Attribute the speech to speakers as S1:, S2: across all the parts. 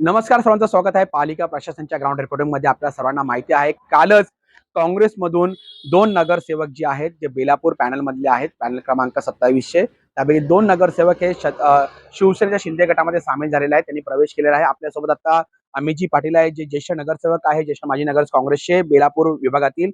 S1: नमस्कार सर्वांचं स्वागत आहे पालिका प्रशासनच्या ग्राउंड रिपोर्टिंगमध्ये. आपल्या सर्वांना माहिती आहे कालच काँग्रेसमधून दोन नगरसेवक जे आहेत जे बेलापूर पॅनल मधले आहेत पॅनल क्रमांक सत्तावीसशे. त्यापैकी दोन नगरसेवक हे शिवसेनेच्या शिंदे गटामध्ये सामील झालेले आहेत. त्यांनी प्रवेश केलेला आहे. आपल्यासोबत आता अमितजी पाटील आहे जे ज्येष्ठ नगरसेवक आहे ज्येष्ठ माजी नगर काँग्रेसचे बेलापूर विभागातील.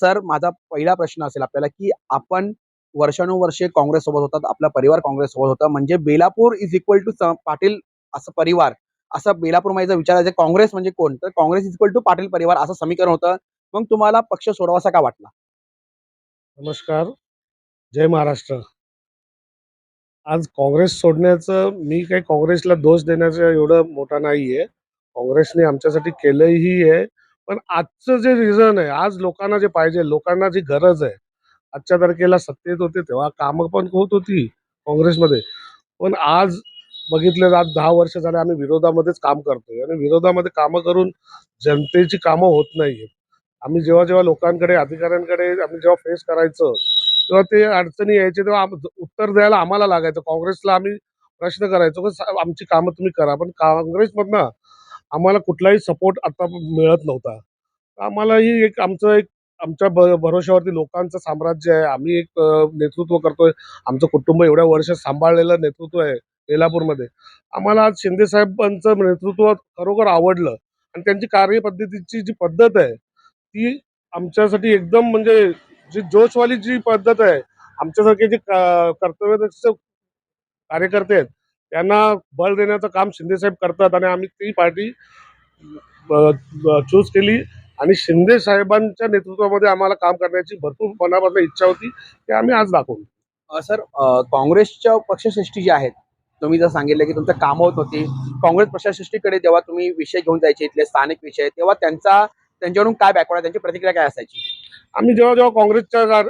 S1: सर माझा पहिला प्रश्न असेल आपल्याला की आपण वर्षानुवर्षे काँग्रेस सोबत होतात आपला परिवार काँग्रेस सोबत होता. म्हणजे Belapur is equal to Patil असं परिवार असं बेलापूरमध्ये विचार आहे काँग्रेस म्हणजे कोण? तर काँग्रेस इक्वल टू पाटील परिवार असं समीकरण होतं. मग तुम्हाला पक्ष सोडवासा का वाटला?
S2: नमस्कार. जय महाराष्ट्र. आज काँग्रेस सोडण्याचं मी काही काँग्रेसला दोष देण्याचं एवढं मोठा नाही आहे काँग्रेसने आमच्यासाठी केलंही आहे. पण आजचं जे रिझन आहे आज लोकांना जे पाहिजे लोकांना जी गरज आहे आजच्या तारखेला सत्तेत होते तेव्हा कामं पण होत होती काँग्रेसमध्ये. पण आज बघितलं आज दहा वर्ष झाले आम्ही विरोधामध्येच काम करतोय आणि विरोधामध्ये कामं करून जनतेची कामं होत नाहीये आम्ही जेव्हा जेव्हा लोकांकडे अधिकाऱ्यांकडे आम्ही जेव्हा फेस करायचं तेव्हा ते अडचणी यायचे तेव्हा उत्तर द्यायला आम्हाला लागायचं. काँग्रेसला आम्ही प्रश्न करायचो की आमची कामं तुम्ही करा पण काँग्रेसमधनं आम्हाला कुठलाही सपोर्ट आता मिळत नव्हता. आम्हालाही एक आमचं एक आमच्या भ- भरोश्यावरती लोकांचं साम्राज्य आहे. आम्ही एक नेतृत्व करतोय. आमचं कुटुंब एवढ्या वर्ष सांभाळलेलं नेतृत्व आहे. बेलापूरमध्ये आम्हाला आज शिंदे साहेबांचं नेतृत्व खरोखर आवडलं आणि त्यांची कार्यपद्धतीची जी पद्धत आहे ती आमच्यासाठी एकदम म्हणजे जी जोशवाली जी पद्धत आहे आमच्यासारखे जे क- कर्तव्यदक्ष कार्यकर्ते आहेत त्यांना बळ देण्याचं काम शिंदेसाहेब करतात आणि आम्ही ती पार्टी चूज केली आणि शिंदे साहेबांच्या नेतृत्वामध्ये आम्हाला काम करण्याची भरपूर मनापासून इच्छा होती ते आम्ही आज दाखवू
S1: सर काँग्रेसच्या पक्षश्रेष्ठी जी आहेत तुम्ही जर सांगितलं की तुमचं काम होत होती काँग्रेस प्रशासकीकडे जेव्हा तुम्ही विषय घेऊन जायचे इथले स्थानिक विषय तेव्हा त्यांचा त्यांच्याकडून काय बॅकवर्ड आहे? त्यांची प्रतिक्रिया काय असायची?
S2: आम्ही जेव्हा जेव्हा काँग्रेसच्या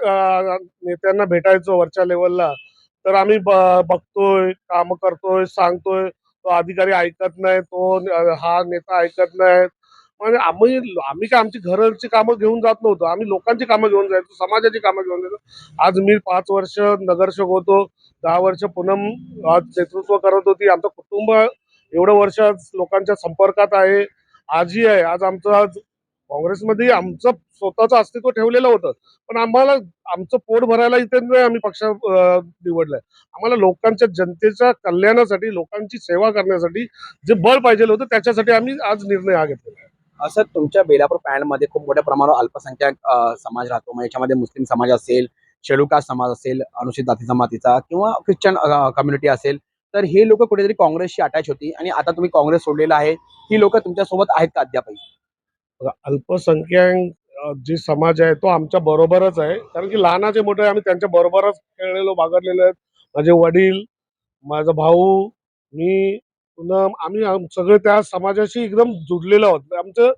S2: नेत्यांना भेटायचो वरच्या लेवलला तर आम्ही बघतोय काम करतोय सांगतोय तो अधिकारी ऐकत नाही तो हा नेता ऐकत नाही म्हणजे आम्ही आम्ही काय आमची घरची कामं घेऊन जात नव्हतो. आम्ही लोकांची कामं घेऊन जायचो समाजाची कामं घेऊन जायचो. आज मी पाच वर्ष नगरसेवक होतो दहा वर्ष पुनम आज नेतृत्व करत होती. आमचं कुटुंब एवढं वर्ष लोकांच्या संपर्कात आहे. आजी आहे. आज आमचं आज काँग्रेसमध्ये आमचं स्वतःचं अस्तित्व ठेवलेलं होतं. पण आम्हाला आमचं पोट भरायला इथे नाही आम्ही पक्ष निवडलंय निवडलाय. आम्हाला लोकांच्या जनतेच्या कल्याणासाठी लोकांची सेवा करण्यासाठी जे बळ पाहिजे होतं त्याच्यासाठी आम्ही आज निर्णय हा घेतलेला आहे.
S1: असं तुमच्या बेलापूर पॅन्डमध्ये खूप मोठ्या प्रमाणावर अल्पसंख्याक समाज राहतो. मग याच्यामध्ये मुस्लिम समाज असेल शेलुका समाज असेल अनुसूचित जाती जमातीचा किंवा ख्रिश्चन कम्युनिटी असेल तर हे लोक कुठेतरी काँग्रेसशी अटॅच होती. आणि आता तुम्ही काँग्रेस सोडलेला आहे. ही लोक तुमच्यासोबत आहेत का अद्यापही?
S2: अल्पसंख्याक जे समाज आहे तो आमच्या बरोबरच आहे. कारण की लहानाचे मोठे आम्ही त्यांच्या बरोबरच खेळलेलो बागडलेलो आहेत. माझे वडील माझा भाऊ मी पुन्हा आम्ही सगळे त्या समाजाशी एकदम जुडलेलो आहोत. आमचं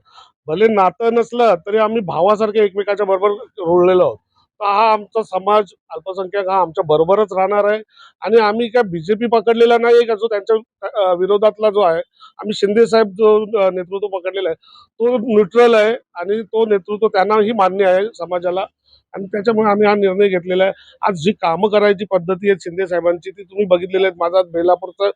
S2: भले नातं नसलं तरी आम्ही भावासारखे एकमेकाच्या बरोबर रुळलेलो आहोत. तर हा आमचा समाज अल्पसंख्याक हा आमच्या बरोबरच राहणार आहे. आणि आम्ही काय बीजेपी पकडलेला नाही का जो त्यांच्या विरोधातला जो आहे आम्ही शिंदे साहेब जो नेतृत्व पकडलेला आहे तो न्यूट्रल आहे आणि तो नेतृत्व त्यांनाही मान्य आहे समाजाला. आणि त्याच्यामुळे आम्ही हा निर्णय घेतलेला आहे. आज जी कामं करायची पद्धती आहे शिंदे साहेबांची ती तुम्ही बघितलेली आहेत. माझा बेलापूरचं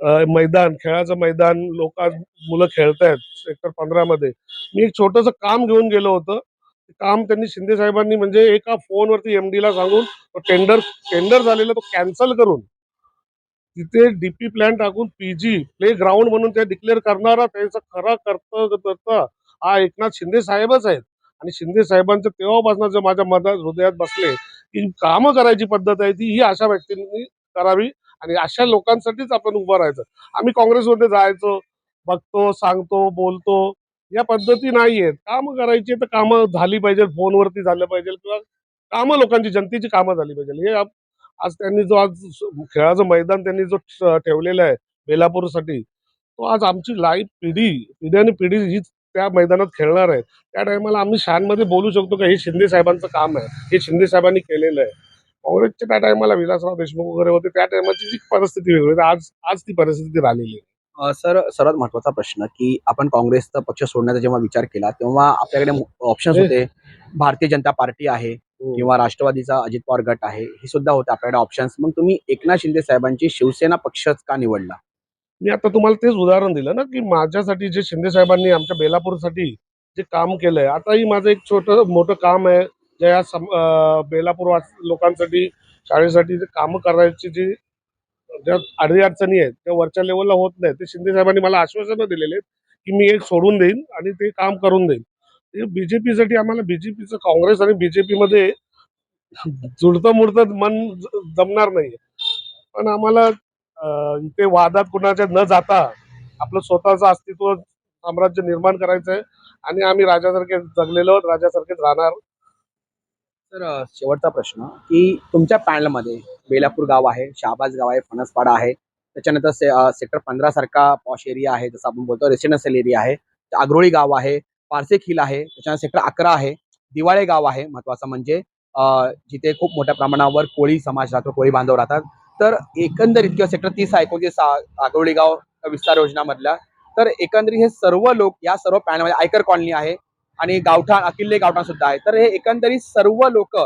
S2: मैदान खेळाचं मैदान लोक आज मुलं खेळतायत सेक्टर पंधरा मध्ये मी एक छोटस काम घेऊन गेलो होतं. काम त्यांनी शिंदे साहेबांनी म्हणजे एका फोनवरती एमडी ला सांगून टेंडर टेंडर झालेला तो कॅन्सल करून तिथे डीपी प्लॅन टाकून पीजी प्ले ग्राउंड म्हणून ते डिक्लेअर करणारा त्याचा खरा कर्तव्य हा एकनाथ शिंदे साहेबच आहेत. आणि शिंदे साहेबांचं तेव्हापासून जे माझ्या मनात हृदयात बसले की कामं करायची पद्धत आहे ती ही अशा व्यक्तींनी करावी. आणि अशा लोकांसाठीच आपण उभं राहायचं. आम्ही काँग्रेसमध्ये जायचो बघतो सांगतो बोलतो. या पद्धती नाही आहेत कामं करायची तर कामं झाली पाहिजे फोनवरती झालं पाहिजे किंवा कामं लोकांची जनतेची कामं झाली पाहिजे हे आज त्यांनी जो आज खेळाचं मैदान त्यांनी जो ठेवलेलं आहे बेलापूरसाठी तो आज आमची लाईफ पिढी पिढी आणि पिढी हीच त्या मैदानात खेळणार आहे. त्या टायमाला आम्ही शानमध्ये बोलू शकतो का हे शिंदे साहेबांचं काम आहे. हे शिंदे साहेबांनी केलेलं आहे. काँग्रेसच्या त्या टायमाला विलासराव देशमुख वगैरे होते त्या टायमाची जी परिस्थिती वेगळी होती आज आज ती परिस्थिती राहिलेली आहे.
S1: सर सर्वात महत्त्वाचा प्रश्न की आपण काँग्रेसचा पक्ष सोडण्याचा जेव्हा विचार केला तेव्हा आपल्याकडे ऑप्शन्स
S2: हे-
S1: होते. भारतीय जनता पार्टी आहे किंवा राष्ट्रवादीचा अजित पवार गट आहे हे सुद्धा होते आपल्याकडे ऑप्शन्स मग तुम्ही एकनाथ शिंदे साहेबांची शिवसेना पक्षच का निवडला?
S2: मी आता तुम्हाला तेच उदाहरण दिलं ना की माझ्यासाठी जे शिंदे साहेबांनी आमच्या बेलापूरसाठी जे काम केलंय आताही माझं एक छोटं मोठं काम आहे या सम- बेलापूर लोकांसाठी शाळेसाठी जे कामं करायची जी ज्या अडीअडचणी आहेत त्या वरच्या लेवलला होत नाही ते शिंदे साहेबांनी मला आश्वासनं दिलेले आहेत की मी एक सोडून देईन आणि ते काम करून देईन. ते बीजेपीसाठी आम्हाला बीजेपीचं काँग्रेस आणि बीजेपीमध्ये जुडतं मुडतं मन ज- जमणार नाही पण आम्हाला ते इथे वादात कुणाच्या न जाता आपलं स्वतःचं अस्तित्व साम्राज्य निर्माण करायचं आहे आणि आम्ही राजासारखे जगलेलो राजासारखेच राहणार.
S1: तर शेवटचा प्रश्न की तुमच्या पॅनलमध्ये बेलापूर गाव आहे शहाबाज गाव आहे फणसपाडा आहे. त्याच्यानंतर से, सेक्टर पंधरा सारखा पॉश एरिया आहे जसं आपण बोलतो रेसिडेन्शियल एरिया आहे. आग्रोळी गाव आहे पारसे खिल आहे त्याच्यानंतर सेक्टर अकरा आहे. दिवाळे गाव आहे महत्वाचं म्हणजे जिथे खूप मोठ्या प्रमाणावर कोळी समाज राहतो कोळी बांधव राहतात. तर एकंदरीत किंवा सेक्टर तीस आहे एकोणतीस आ- आग्रोळी गाव विस्तार योजनामधला तर एकंदरीत हे सर्व लोक या सर्व पॅनलमध्ये आयकर कॉलनी आहे. आणि गावठाण अकिल्ले गावठाण सुद्धा आहे. तर हे एकंदरीत सर्व लोक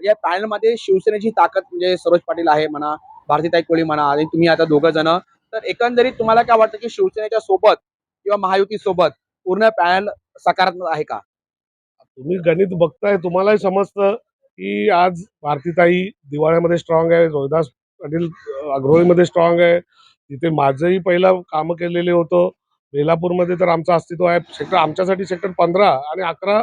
S1: या पॅनलमध्ये शिवसेनेची ताकद म्हणजे सरोज पाटील आहे म्हणा भारतीताई कोळी म्हणा आणि तुम्ही आता दोघं जण. तर एकंदरीत तुम्हाला काय वाटतं की शिवसेनेच्या सोबत किंवा महायुती सोबत पूर्ण पॅनल सकारात्मक आहे का?
S2: तुम्ही गणित बघताय तुम्हालाही समजतं की आज भारतीताई दिवाळ्यामध्ये स्ट्रॉंग आहे रोहिदास पाटील अग्रोळीमध्ये स्ट्रॉंग आहे. तिथे माझंही पहिलं काम केलेले होतं. बेलापूरमध्ये तर आमचं अस्तित्व आहे. सेक्टर आमच्यासाठी सेक्टर पंधरा आणि अकरा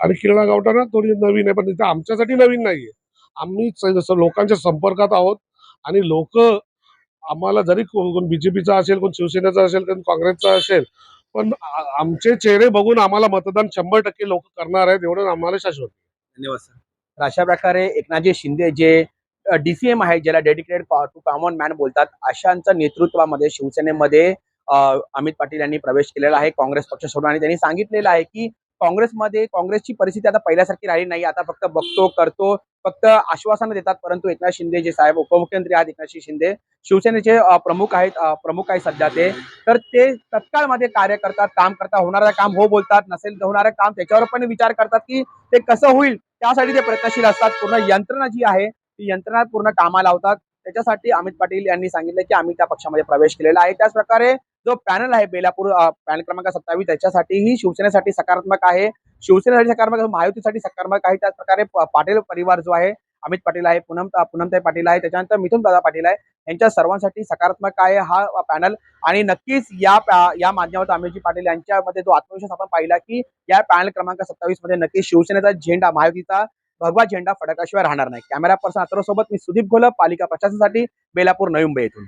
S2: आणि किरणा गावठाणा थोडी नवीन आहे पण तिथे आमच्यासाठी नवीन नाहीये. आम्ही जसं लोकांच्या संपर्कात आहोत आणि लोक आम्हाला जरी कोण बीजेपीचा असेल कोण शिवसेनेचा असेल कोण काँग्रेसचा असेल पण आमचे चेहरे बघून आम्हाला मतदान शंभर टक्के लोक करणार आहेत एवढं आम्हाला शाश्वत
S1: धन्यवाद सर. तर अशा प्रकारे एकनाथजी शिंदे जे डीसीएम आहे ज्याला डेडिकेटेड टू कॉमन मॅन बोलतात अशांच्या नेतृत्वामध्ये शिवसेनेमध्ये अमित पाटील यांनी प्रवेश केलेला आहे काँग्रेस पक्ष सोडून. आणि त्यांनी सांगितलेलं आहे की काँग्रेसमध्ये काँग्रेसची परिस्थिती आता पहिल्यासारखी राहिली नाही. आता फक्त बघतो करतो फक्त आश्वासनं देतात. परंतु एकनाथ शिंदे जे साहेब उपमुख्यमंत्री आहेत एकनाथ शिंदे शिवसेनेचे प्रमुख आहेत प्रमुख आहेत सध्या ते. तर ते तत्काळमध्ये कार्य करतात काम करतात. होणारं काम हो बोलतात नसेल तर होणारं काम त्याच्यावर पण विचार करतात की ते कसं होईल? त्यासाठी ते प्रयत्नशील असतात. पूर्ण यंत्रणा जी आहे ती यंत्रणा पूर्ण कामाला लावतात. त्याच्यासाठी अमित पाटील यांनी सांगितलं की आम्ही त्या पक्षामध्ये प्रवेश केलेला आहे. त्याच प्रकारे जो पॅनल आहे बेलापूर पॅनल क्रमांक सत्तावीस त्याच्यासाठीही शिवसेनेसाठी सकारात्मक आहे. शिवसेनेसाठी सकारात्मक महायुतीसाठी सकारात्मक आहे. त्याचप्रकारे पाटील परिवार जो आहे अमित पाटील आहे पूनम पूनमताई पाटील आहे त्याच्यानंतर मिथुन दादा पाटील आहे यांच्या सर्वांसाठी सकारात्मक आहे हा पॅनल. आणि नक्कीच या या माध्यमातून अमितजी पाटील यांच्यामध्ये जो आत्मविश्वास आपण पाहिला की या पॅनल क्रमांक सत्तावीसमध्ये नक्कीच शिवसेनेचा झेंडा महायुतीचा भगवा झेंडा फडकाशिवाय राहणार नाही. कॅमेरा पर्सन सोबत मी सुदीप घोलप पालिका प्रशासनासाठी बेलापूर नवी मुंबई येथून.